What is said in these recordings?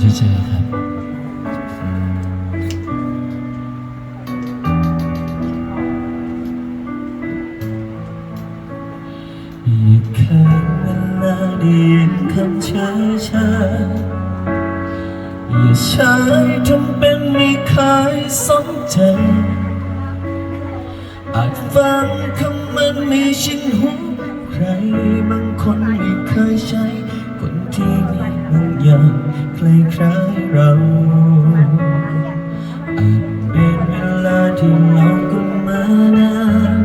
เฉยๆครับอีกแค่เวลาได้ยินคำเช้าช้าๆอย่าใช้ทำเป็นไม่เคยสนใจอาจฟังคำมันไม่ชินหูใครบางคนไม่เคยใช้คนที่มี อย่างคล้ายเราอาจเป็นเวลาที่เรากันมานาน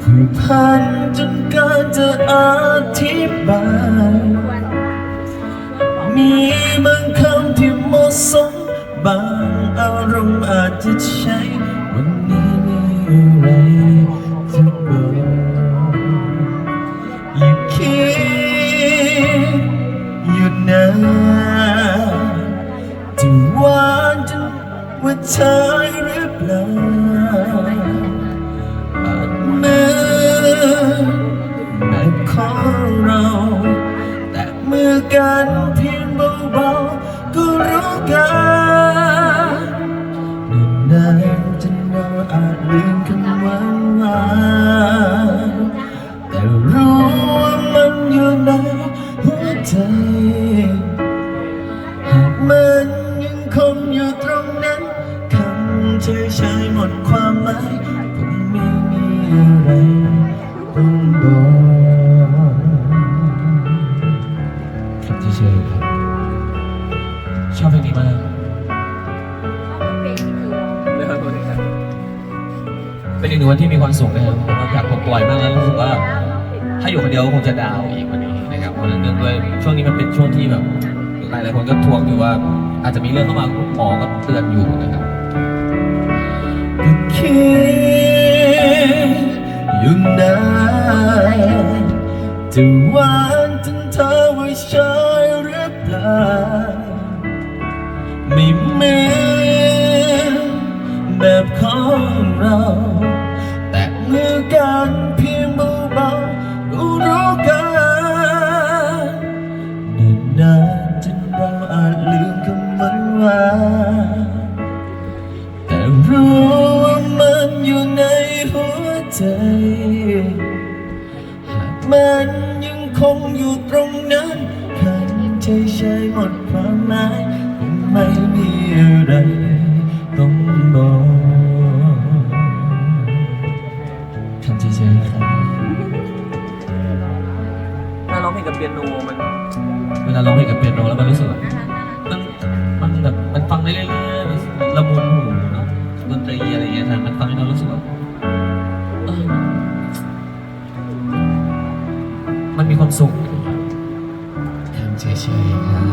ผูกพันจนเการจะอธิบาย มีบางคำที่เหมาะสม บางอารมณ์อาจจะใช้วันนี้ ว่าเธอหรือเปล่าอาจมือแบบของเรา แต่เมื่อกันเพียงเบาๆก็รู้กันนานๆจนเราอาจลืมคำว่าหวาน เฉยๆหมดความหมายคงไม่มีอะไรต้องบอกคำเฉยๆครับ ชอบเพลงนี้มากนะครันดับเป็นอีกหนึ่งวันที่มีความสุขนะครับผมอยากปลดปล่อยมากแล้วรู้สึกว่า ถ้าอยู่คนเดียวคงจะดาวอีกว่านี้นะครับเพราะนั้นเนื่องด้วยช่วงนี้มันเป็นช่วงที่แบบหลายหลายคนก็ทวงอยู่ว่าอาจจะมีเรื่องเข้ามาหมอก็เตือนอยู่นะครับ จะวานถึงเธอว่าใช่หรือเปล่าไม่เหมือนแบบของเรา แต่เมื่อกันเพียงเบาๆก็รู้กันนนนานจนเราอาจลืมคำมันว่า แต่รู้ว่ามันอยู่ในหัวใจ มันยังคงอยู่ตรงนั้นคำเฉยๆหมดความหมายคงไม่มีอะไรต้องบอกคำเฉยๆครับเวลาร้องเพลงกับเปียโนมัน เวลาร้องเพลงกับเปียโนแล้วมันรู้สึกแบบ มีความสุขทำเฉยๆครับ